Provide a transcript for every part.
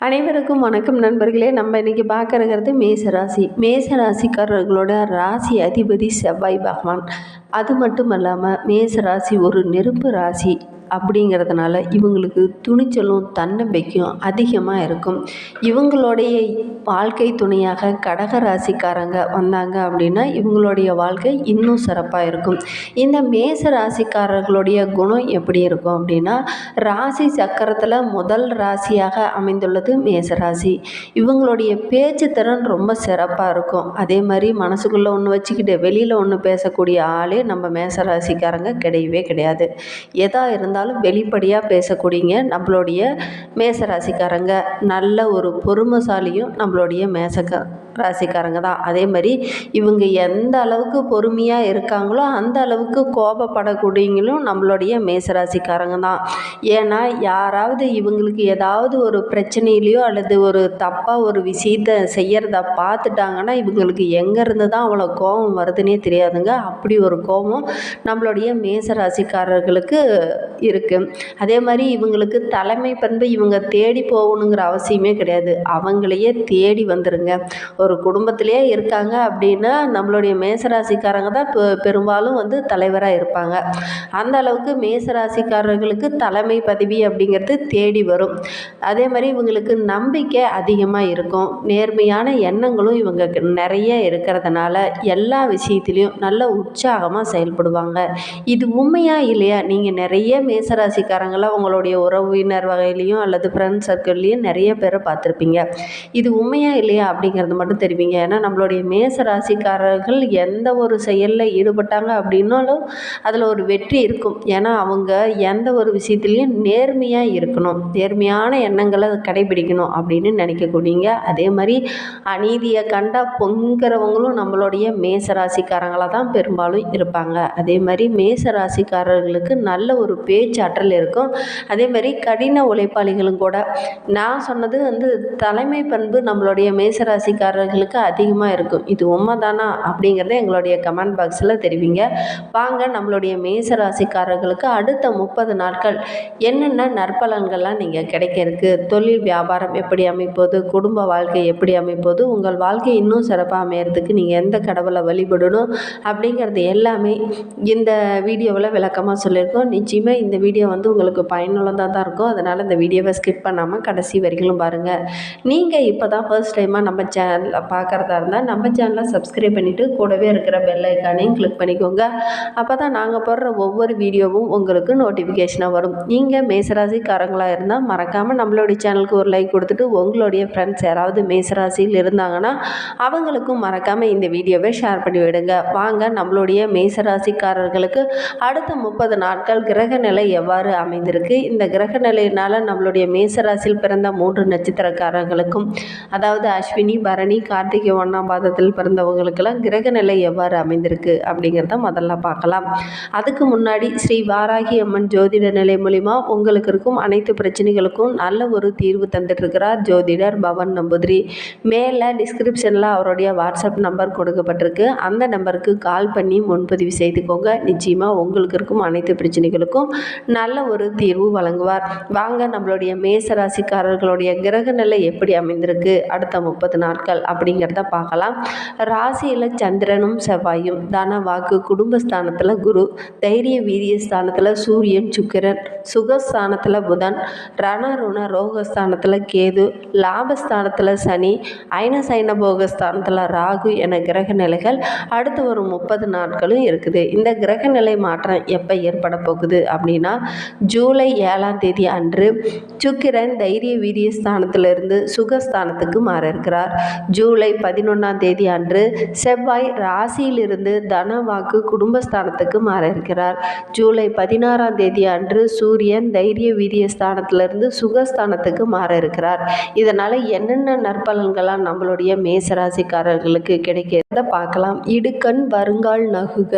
அனைவருக்கும் வணக்கம் நண்பர்களே. நம்ம இன்றைக்கி பார்க்கறது மேச ராசி மேச ராசிக்காரர்களோட ராசி அதிபதி செவ்வாய் பகவான். அது மட்டும் இல்லாமல் மேச ராசி ஒரு நெருப்பு ராசி. அப்படிங்கிறதுனால இவங்களுக்கு துணிச்சலும் தன்னம்பிக்கையும் அதிகமாக இருக்கும். இவங்களுடைய வாழ்க்கை துணையாக கடக ராசிக்காரங்க வந்தாங்க அப்படின்னா இவங்களுடைய வாழ்க்கை இன்னும் சிறப்பாக இருக்கும். இந்த மேச ராசிக்காரர்களுடைய குணம் எப்படி இருக்கும் அப்படின்னா ராசி சக்கரத்தில் முதல் ராசியாக அமைந்துள்ளது மேச ராசி. இவங்களுடைய பேச்சு திறன் ரொம்ப சிறப்பாக இருக்கும். அதே மாதிரி மனசுக்குள்ளே ஒன்று வச்சுக்கிட்டு வெளியில் ஒன்று பேசக்கூடிய ஆளே நம்ம மேச ராசிக்காரங்க கிடையவே கிடையாது. எதா இருந்தாலும் வெளிப்படையாக பேசக்கூடியங்க நம்மளுடைய மேசராசிக்காரங்க. நல்ல ஒரு பொறுமைசாலியும் நம்மளுடைய மேசக்க ராசிக்காரங்க தான். அதே மாதிரி இவங்க எந்த அளவுக்கு பொறுமையாக இருக்காங்களோ அந்த அளவுக்கு கோபப்படக்கூடியவங்களும் நம்மளுடைய மேசராசிக்காரங்க தான். ஏன்னா யாராவது இவங்களுக்கு ஏதாவது ஒரு பிரச்சனையிலையோ அல்லது ஒரு தப்பாக ஒரு விஷயத்த செய்கிறத பார்த்துட்டாங்கன்னா இவங்களுக்கு எங்கேருந்து தான் அவ்வளோ கோபம் வருதுன்னே தெரியாதுங்க. அப்படி ஒரு கோபம் நம்மளுடைய மேசராசிக்காரர்களுக்கு இருக்குது அதே மாதிரி இவங்களுக்கு தலைமை பண்பு இவங்க தேடி போகணுங்கிற அவசியமே கிடையாது. அவங்களையே தேடி வந்துருங்க. ஒரு ஒரு குடும்பத்திலே இருக்காங்க அப்படின்னா நம்மளுடைய மேசராசிக்காரங்க தான் பெ பெரும்பாலும் வந்து தலைவராக இருப்பாங்க. அந்த அளவுக்கு மேசராசிக்காரர்களுக்கு தலைமை பதவி அப்படிங்கிறது தேடி வரும். அதே மாதிரி இவங்களுக்கு நம்பிக்கை அதிகமாக இருக்கும். நேர்மையான எண்ணங்களும் இவங்க நிறைய இருக்கிறதுனால எல்லா விஷயத்துலையும் நல்ல உற்சாகமாக செயல்படுவாங்க. இது உண்மையா இல்லையா? நீங்கள் நிறைய மேசராசிக்காரங்களாம் உங்களுடைய உறவினர் வகையிலையும் அல்லது ஃப்ரெண்ட்ஸ் சர்க்கிள்லேயும் நிறைய பேரை பார்த்துருப்பீங்க. இது உண்மையா இல்லையா அப்படிங்கிறது மட்டும் தெரிவிங்க. ஏன்னா நம்மளுடைய மேச ராசிக்காரர்கள் எந்த ஒரு செயலில் ஈடுபட்டாங்க அப்படின்னாலும் அதில் ஒரு வெற்றி இருக்கும். ஏன்னா அவங்க எந்த ஒரு விஷயத்துலையும் நேர்மையாக இருக்கணும். நேர்மையான எண்ணங்களை கடைபிடிக்கணும் அப்படின்னு நினைக்கக்கூடியங்க. அதே மாதிரி அநீதியை கண்டா பொங்குறவங்களும் நம்மளுடைய மேச ராசிக்காரங்களாக தான் பெரும்பாலும் இருப்பாங்க. அதே மாதிரி மேச ராசிக்காரர்களுக்கு நல்ல ஒரு பேச்சாற்றல் இருக்கும். அதே மாதிரி கடின உழைப்பாளிகளும் கூட. நான் சொன்னது வந்து தலைமை பண்பு நம்மளுடைய மேசராசிக்காரர்களுக்கு அதிகமாக இருக்கும். இது உண்மைதானா? அப்படிங்கிறத எங்களுடைய கமெண்ட் பாக்ஸில் தெரிவிங்க. வாங்க நம்மளுடைய மேசராசிக்காரர்களுக்கு அடுத்த முப்பது நாட்கள் என்னென்ன நற்பலன்கள்லாம் நீங்கள் கிடைக்கிறதுக்கு தொழில் வியாபாரம் எப்படி அமைப்போது குடும்ப வாழ்க்கை எப்படி அமைப்போது உங்கள் வாழ்க்கை இன்னும் சிறப்பாக அமையறதுக்கு நீங்கள் எந்த கடவுளை வழிபடணும் அப்படிங்கிறது எல்லாமே இந்த வீடியோவில் விளக்கமாக சொல்லியிருக்கோம். நிச்சயமாக இந்த வீடியோ வந்து உங்களுக்கு பயனுள்ளதாக தான் இருக்கும். அதனால் இந்த வீடியோவை ஸ்கிப் பண்ணாமல் கடைசி வரைக்கும் பாருங்கள் நீங்கள் இப்போ தான் ஃபர்ஸ்ட் டைமாக நம்ம சேனல் பார்க்குறதா இருந்தால் நம்ம சேனலை சப்ஸ்கிரைப் பண்ணிவிட்டு கூடவே இருக்கிற பெல் ஐக்கானையும் கிளிக் பண்ணிக்கோங்க. அப்போ தான் நாங்கள் போடுற ஒவ்வொரு வீடியோவும் உங்களுக்கு நோட்டிஃபிகேஷனாக வரும். நீங்கள் மேசராசிக்காரங்களாக இருந்தால் மறக்காமல் நம்மளுடைய சேனலுக்கு ஒரு லைக் கொடுத்துட்டு உங்களுடைய ஃப்ரெண்ட்ஸ் யாராவது மேசராசியில் இருந்தாங்கன்னா அவங்களுக்கும் மறக்காமல் இந்த வீடியோவை ஷேர் பண்ணி விடுங்க. வாங்க நம்மளுடைய மேசராசிக்காரர்களுக்கு அடுத்த முப்பது நாட்கள் கிரக நிலை எவ்வாறு அமைந்திருக்கு? இந்த கிரக நிலையினால் நம்மளுடைய மேசராசியில் பிறந்த மூன்று நட்சத்திரக்காரர்களுக்கும் அதாவது அஸ்வினி பரணி கார்த்திகை ஒன்றாம் பாதத்தில் பிறந்தவங்களுக்கெல்லாம் கிரக நிலை எவ்வாறு அமைந்திருக்கு அப்படிங்கிறத முதல்ல பார்க்கலாம். அதுக்கு முன்னாடி ஸ்ரீ வாராகி அம்மன் ஜோதிட நிலை மூலிமா உங்களுக்கு இருக்கும் அனைத்து பிரச்சனைகளுக்கும் நல்ல ஒரு தீர்வு தந்துட்டுருக்கிறார் ஜோதிடர் பவன் நம்பூதிரி. மேலே டிஸ்கிரிப்ஷனில் அவருடைய வாட்ஸ்அப் நம்பர் கொடுக்கப்பட்டிருக்கு. அந்த நம்பருக்கு கால் பண்ணி முன்பதிவு செய்துக்கோங்க. நிச்சயமாக உங்களுக்கு இருக்கும் அனைத்து பிரச்சனைகளுக்கும் நல்ல ஒரு தீர்வு வழங்குவார். வாங்க நம்மளுடைய மேச ராசிக்காரர்களுடைய கிரக நிலை எப்படி அமைந்திருக்கு? அடுத்த முப்பது நாட்கள். அப்படிங்கிறத பார்க்கலாம். ராசியில் சந்திரனும் செவ்வாயும் தன வாக்கு குடும்பஸ்தானத்தில் குரு தைரிய வீரிய ஸ்தானத்தில் சூரியன் சுக்கிரன் சுகஸ்தானத்தில் புதன் ரணருண ரோகஸ்தானத்தில் கேது லாபஸ்தானத்தில் சனி ஐனசைன போகஸ்தானத்தில் ராகு என கிரக நிலைகள் அடுத்து ஒரு முப்பது நாட்களும் இருக்குது. இந்த கிரக நிலை மாற்றம் எப்போ ஏற்பட போகுது அப்படின்னா ஜூலை ஏழாம் தேதி அன்று சுக்கிரன் தைரிய வீரிய ஸ்தானத்திலிருந்து சுகஸ்தானத்துக்கு மாற இருக்கிறார். ஜூலை பதினொன்றாம் தேதி அன்று செவ்வாய் ராசியிலிருந்து தன வாக்கு குடும்பஸ்தானத்துக்கு மாற இருக்கிறார் ஜூலை பதினாறாம் தேதி அன்று சூரியன் தைரிய வீரிய ஸ்தானத்திலிருந்து சுகஸ்தானத்துக்கு மாற இருக்கிறார் இதனால் என்னென்ன நற்பலன்களாக நம்மளுடைய மேசராசிக்காரர்களுக்கு கிடைக்கிறத பார்க்கலாம். இடுக்கண் வருங்கால் நகுக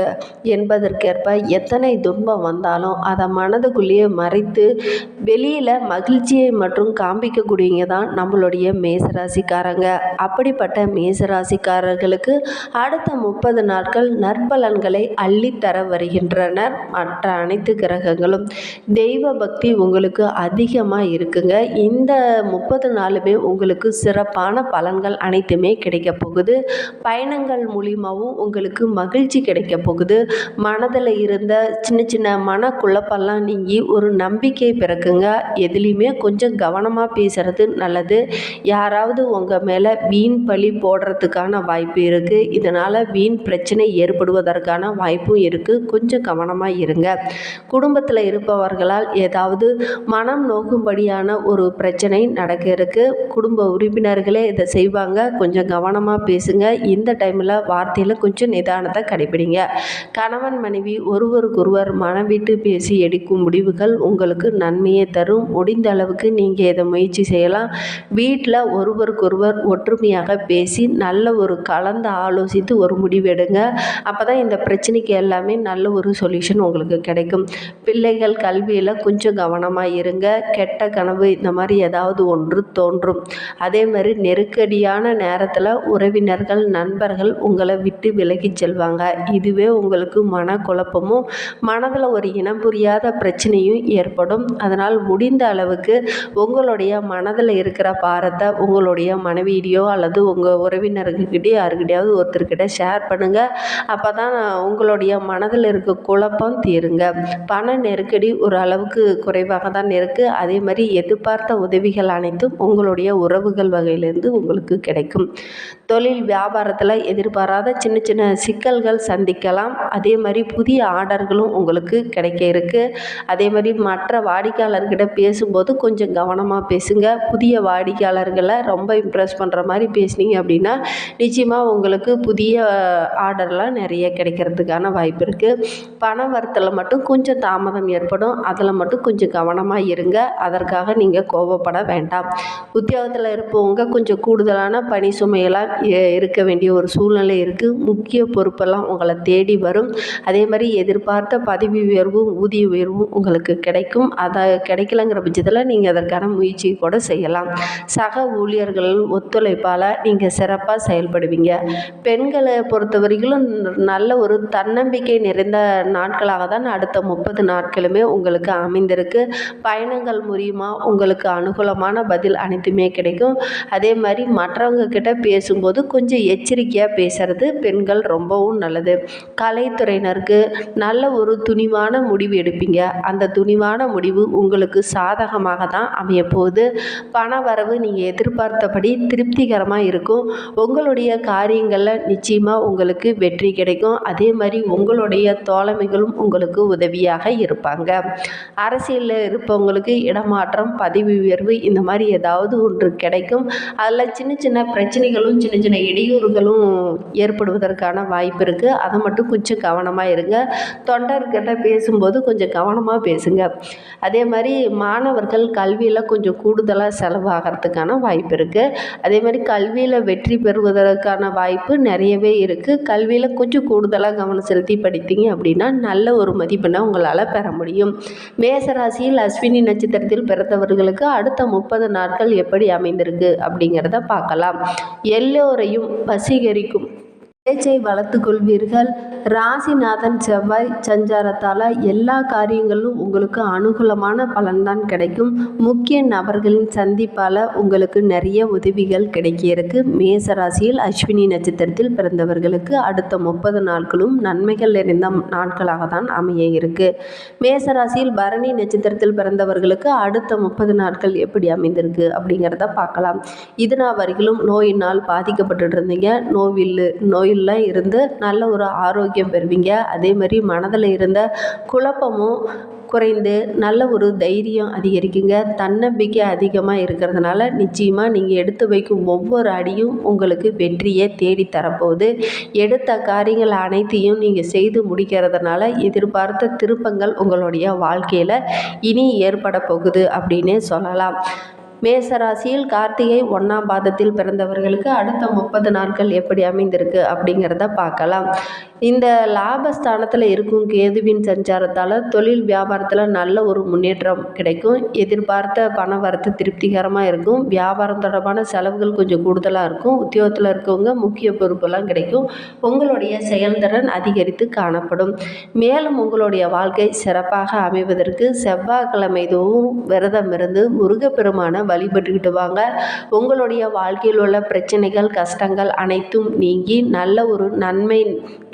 என்பதற்கேற்ப எத்தனை துன்பம் வந்தாலும் அதை மனதுக்குள்ளேயே மறைத்து வெளியில் மகிழ்ச்சியை மற்றும் காண்பிக்கக்கூடியவங்க தான் நம்மளுடைய மேசராசிக்காரங்க. அப்படி அப்படிப்பட்ட மேசராசிக்காரர்களுக்கு அடுத்த முப்பது நாட்கள் நற்பலன்களை அள்ளித்தர வருகின்றனர். மற்ற அனைத்து கிரகங்களும் தெய்வ பக்தி உங்களுக்கு அதிகமாக இருக்குங்க. இந்த முப்பது நாளுமே உங்களுக்கு சிறப்பான பலன்கள் அனைத்துமே கிடைக்க போகுது. பயணங்கள் மூலியமாகவும் உங்களுக்கு மகிழ்ச்சி கிடைக்க போகுது. மனதில் இருந்த சின்ன சின்ன மன குழப்பெல்லாம் நீங்கி ஒரு நம்பிக்கை பிறக்குங்க. எதுலேயுமே கொஞ்சம் கவனமாக பேசுகிறது நல்லது. யாராவது உங்கள் மேலே வீண் பழி போடுறதுக்கான வாய்ப்பு இருக்குது இதனால் வீண் பிரச்சனை ஏற்படுவதற்கான வாய்ப்பும் இருக்குது கொஞ்சம் கவனமாக இருங்க. குடும்பத்தில் இருப்பவர்களால் ஏதாவது மனம் நோக்கும்படியான ஒரு பிரச்சனை நடக்க இருக்கு. குடும்ப உறுப்பினர்களே இதை செய்வாங்க. கொஞ்சம் கவனமாக பேசுங்க. இந்த டைமில் வார்த்தையில் கொஞ்சம் நிதானத்தை கடைபிடிங்க. கணவன் மனைவி ஒருவருக்கொருவர் மனம் விட்டு பேசி எடுக்கும் முடிவுகள் உங்களுக்கு நன்மையை தரும். முடிந்த அளவுக்கு நீங்கள் இதை முயற்சி செய்யலாம். வீட்டில் ஒருவருக்கொருவர் ஒற்றுமையாக பேசி நல்ல ஒரு கலந்து ஆலோசித்து ஒரு முடிவெடுங்க அப்போ தான் இந்த பிரச்சனைக்கு எல்லாமே நல்ல ஒரு சொல்யூஷன் உங்களுக்கு கிடைக்கும். பிள்ளைகள் கல்வியில் கொஞ்சம் கவனமாக இருங்க. கெட்ட கனவு இந்த மாதிரி ஏதாவது ஒன்று தோன்றும். அதே மாதிரி நெருக்கடியான நேரத்தில் உறவினர்கள் நண்பர்கள் உங்களை விட்டு விலகி செல்வாங்க. இதுவே உங்களுக்கு மனக்குழப்பமும் மனதில் ஒரு இனம் புரியாத பிரச்சனையும் ஏற்படும். அதனால் முடிந்த அளவுக்கு உங்களுடைய மனதில் இருக்கிற பாரத்தை உங்களுடைய மனைவியிடையோ அல்லது உங்கள் உறவினர்கிட்டே யாருக்கிட்டையாவது ஒருத்தர்கிட்ட ஷேர் பண்ணுங்கள் அப்போ தான் உங்களுடைய மனதில் இருக்க குழப்பம் தீருங்க. பண நெருக்கடி ஒரு அளவுக்கு குறைவாக தான் இருக்குது அதே மாதிரி எதிர்பார்த்த உதவிகள் அனைத்தும் உங்களுடைய உறவுகள் வகையிலேருந்து உங்களுக்கு கிடைக்கும். தொழில் வியாபாரத்தில் எதிர்பாராத சின்ன சின்ன சிக்கல்கள் சந்திக்கலாம். அதே மாதிரி புதிய ஆர்டர்களும் உங்களுக்கு கிடைக்க இருக்குது அதே மாதிரி மற்ற வாடிக்கையாளர்கிட்ட பேசும்போது கொஞ்சம் கவனமாக பேசுங்க. புதிய வாடிக்கையாளர்களை ரொம்ப இம்ப்ரெஸ் பண்ணுற மாதிரி பேசுனீங்க அப்படின்னா நிச்சயமாக உங்களுக்கு புதிய ஆர்டர்லாம் நிறைய கிடைக்கிறதுக்கான வாய்ப்பு இருக்குது பண வரத்தில் மட்டும் கொஞ்சம் தாமதம் ஏற்படும். அதில் மட்டும் கொஞ்சம் கவனமாக இருங்க. அதற்காக நீங்கள் கோபப்பட வேண்டாம். உத்தியோகத்தில் இருப்பவங்க கொஞ்சம் கூடுதலான பணி சுமையெல்லாம் இருக்க வேண்டிய ஒரு சூழ்நிலை இருக்குது முக்கிய பொறுப்பெல்லாம் உங்களை தேடி வரும். அதே மாதிரி எதிர்பார்த்த பதவி உயர்வும் ஊதிய உயர்வும் உங்களுக்கு கிடைக்கும். அதை கிடைக்கலங்கிற பட்சத்தில் நீங்கள் அதற்கான முயற்சி கூட செய்யலாம். சக ஊழியர்கள் ஒத்துழைப்பால் நீங்கள் சிறப்பாக செயல்படுவீங்க. பெண்களை பொறுத்தவரையிலும் நல்ல ஒரு தன்னம்பிக்கை நிறைந்த நாட்களாக தான் அடுத்த முப்பது நாட்களுமே உங்களுக்கு அமைந்திருக்கு. பயணங்கள் மூலியமாக உங்களுக்கு அனுகூலமான பதில் அனைத்துமே கிடைக்கும். அதே மாதிரி மற்றவங்க கிட்ட பேசும்போது கொஞ்சம் எச்சரிக்கையாக பேசுறது பெண்கள் ரொம்பவும் நல்லது. கலைத்துறையினருக்கு நல்ல ஒரு துணிவான முடிவு எடுப்பீங்க. அந்த துணிவான முடிவு உங்களுக்கு சாதகமாக தான் அமைய போகுது பண வரவு நீங்கள் எதிர்பார்த்தபடி திருப்திகரமாக இருக்கும். உங்களுடைய காரியங்களில் நிச்சயமாக உங்களுக்கு வெற்றி கிடைக்கும். அதே மாதிரி உங்களுடைய தோழமைகளும் உங்களுக்கு உதவியாக இருப்பாங்க. அரசியலில் இருப்பவங்களுக்கு இடமாற்றம் பதவி உயர்வு இந்த மாதிரி ஏதாவது ஒன்று கிடைக்கும். அதில் சின்ன சின்ன பிரச்சனைகளும் சின்ன சின்ன இடையூறுகளும் ஏற்படுவதற்கான வாய்ப்பு இருக்குது அதை மட்டும் கொஞ்சம் கவனமாக இருங்க. தொண்டர்கிட்ட பேசும்போது கொஞ்சம் கவனமாக பேசுங்க. அதே மாதிரி மாணவர்கள் கல்வியில் கொஞ்சம் கூடுதலாக செலவாகிறதுக்கான வாய்ப்பு இருக்குது அதே மாதிரி கல்வியில் வெற்றி பெறுவதற்கான வாய்ப்பு நிறையவே இருக்குது கல்வியில் கொஞ்சம் கூடுதலாக கவனம் செலுத்தி படித்தீங்க அப்படின்னா நல்ல ஒரு மதிப்பெண்ணை உங்களால் பெற முடியும். மேசராசியில் அஸ்வினி நட்சத்திரத்தில் பிறந்தவர்களுக்கு அடுத்த முப்பது நாட்கள் எப்படி அமைந்திருக்கு அப்படிங்கிறத பார்க்கலாம். எல்லோரையும் வசீகரிக்கும் பேச்சை வளர்த்து கொள்வீர்கள். ராசிநாதன் செவ்வாய் சஞ்சாரத்தால் எல்லா காரியங்களும் உங்களுக்கு அனுகூலமான பலன்தான் கிடைக்கும். முக்கிய நபர்களின் சந்திப்பால் உங்களுக்கு நிறைய உதவிகள் கிடைக்க இருக்கு மேச ராசியில் அஸ்வினி நட்சத்திரத்தில் பிறந்தவர்களுக்கு அடுத்த முப்பது நாட்களும் நன்மைகள் நிறைந்த நாட்களாக தான் அமைய இருக்கு. மேச ராசியில் பரணி நட்சத்திரத்தில் பிறந்தவர்களுக்கு அடுத்த முப்பது நாட்கள் எப்படி அமைந்திருக்கு அப்படிங்கிறத பார்க்கலாம். இது வரையிலும் நோயினால் பாதிக்கப்பட்டுட்டு இருந்தீங்க. நோவில் நோயில்லாம் இருந்து நல்ல ஒரு ஆரோக்கியம் பெறுவீங்க. அதே மாதிரி மனதில் இருந்த குழப்பமும் குறைந்து நல்ல ஒரு தைரியம் அதிகரிக்குங்க. தன்னம்பிக்கை அதிகமாக இருக்கிறதுனால நிச்சயமாக நீங்கள் எடுத்து வைக்கும் ஒவ்வொரு அடியும் உங்களுக்கு வெற்றியை தேடித்தரப்போகுது எடுத்த காரியங்கள் அனைத்தையும் நீங்கள் செய்து முடிக்கிறதுனால எதிர்பார்த்த திருப்பங்கள் உங்களுடைய வாழ்க்கையில் இனி ஏற்பட போகுது அப்படின்னே சொல்லலாம். மேசராசியில் கார்த்திகை ஒன்றாம் பாதத்தில் பிறந்தவர்களுக்கு அடுத்த முப்பது நாட்கள் எப்படி அமைந்திருக்கு அப்படிங்கிறத பார்க்கலாம். இந்த லாபஸ்தானத்தில் இருக்கும் கேதுவின் சஞ்சாரத்தால் தொழில் வியாபாரத்தில் நல்ல ஒரு முன்னேற்றம் கிடைக்கும். எதிர்பார்த்த பண வரத்து திருப்திகரமாக இருக்கும். வியாபாரம் தொடர்பான செலவுகள் கொஞ்சம் கூடுதலாக இருக்கும். உத்தியோகத்தில் இருக்கவங்க முக்கிய பொறுப்பெல்லாம் கிடைக்கும். உங்களுடைய செயல்திறன் அதிகரித்து காணப்படும். மேலும் உங்களுடைய வாழ்க்கை சிறப்பாக அமைவதற்கு செவ்வாய்க்கிழமை தோறும் விரதம் இருந்து முருகப்பெருமான வழிபட்டுக்கிட்டு வாங்க. உங்களுடைய வாழ்க்கையில் உள்ள பிரச்சனைகள் கஷ்டங்கள் அனைத்தும் நீங்கி நல்ல ஒரு நன்மை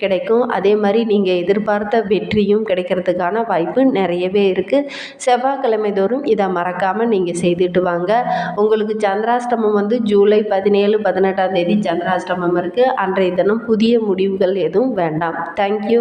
கிடைக்கும். அதே மாதிரி நீங்கள் எதிர்பார்த்த வெற்றியும் கிடைக்கிறதுக்கான வாய்ப்பு நிறையவே இருக்குது செவ்வாய்க்கிழமை தோறும் இதை மறக்காமல் நீங்கள் செய்துட்டு வாங்க. உங்களுக்கு சந்திராஷ்டமம் வந்து ஜூலை பதினேழு பதினெட்டாம் தேதி சந்திராஷ்டமம் இருக்குது அன்றைய தினம் புதிய முடிவுகள் எதுவும் வேண்டாம். தேங்க்யூ